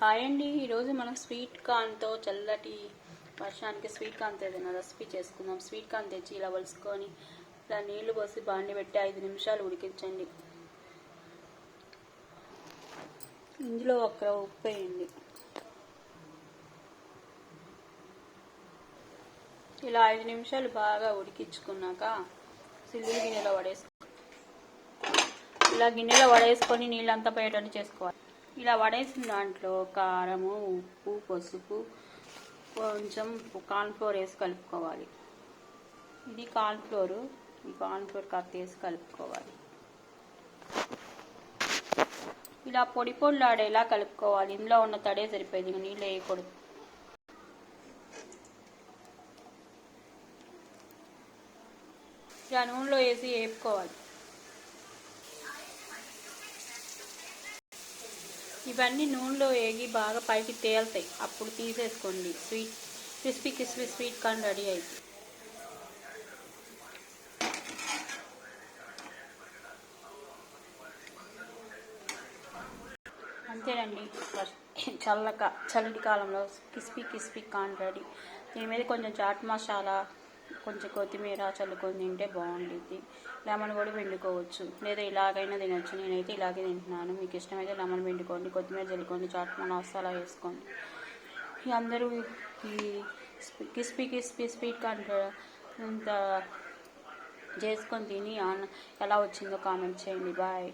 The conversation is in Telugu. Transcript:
హాయ్ అండి. ఈరోజు మనం స్వీట్ కార్న్తో చల్లటి వర్షానికి స్వీట్ కార్న్ ఏదైనా రెసిపీ చేసుకుందాం. స్వీట్ కార్న్ తెచ్చి ఇలా వలుసుకొని ఇలా నీళ్ళు పోసి బాండి పెట్టి ఐదు నిమిషాలు ఉడికించండి. ఇందులో ఒక ఉప్పు వేయండి. ఇలా ఐదు నిమిషాలు బాగా ఉడికించుకున్నాక సిల్లులు గిన్నెలో పడేసుకో ఇలా గిన్నెలో వడేసుకొని నీళ్ళంతా పోయేటట్టు చేసుకోవాలి. ఇలా వడేసిన దాంట్లో కారము ఉప్పు పసుపు కొంచెం కార్న్ఫ్లోర్ వేసి కలుపుకోవాలి. ఇది కార్న్ఫ్లోర్ ఈ కార్న్ఫ్లోర్ కత్తి వేసి కలుపుకోవాలి. ఇలా పొడి పొడిలాడేలా కలుపుకోవాలి. ఇందులో ఉన్న తడే సరిపోయింది ఇంకా నీళ్ళు వేయకూడదు. ఇలా నూనెలో వేసి వేపుకోవాలి. ఇవన్నీ నూనెలో వేగి బాగా పైకి తేలుతాయి. అప్పుడు తీసేసుకోండి. Sweet crispy crispy sweet corn ready అయితే అంతేనండి. చల్లక చల్లటి కాలంలో క్రిస్పీ క్రిస్పీ కార్న్ రెడీ. దీని మీద కొంచెం చాట్ మసాలా కొంచెం కొత్తిమీర చల్లుకొని తింటే బాగుంటుంది లెమన్ కూడా పిండుకోవచ్చు. లేదా ఇలాగైనా తినొచ్చు. నేనైతే ఇలాగే తింటున్నాను. మీకు ఇష్టమైతే లెమన్ పిండుకోండి. కొత్తిమీర చల్లుకోండి. చాట్ మసాలా వేసుకోండి. అందరూ ఈ కిస్పీ కిస్పీ స్వీట్ ఇంత చేసుకొని తిని ఎలా వచ్చిందో కామెంట్ చేయండి. బాయ్.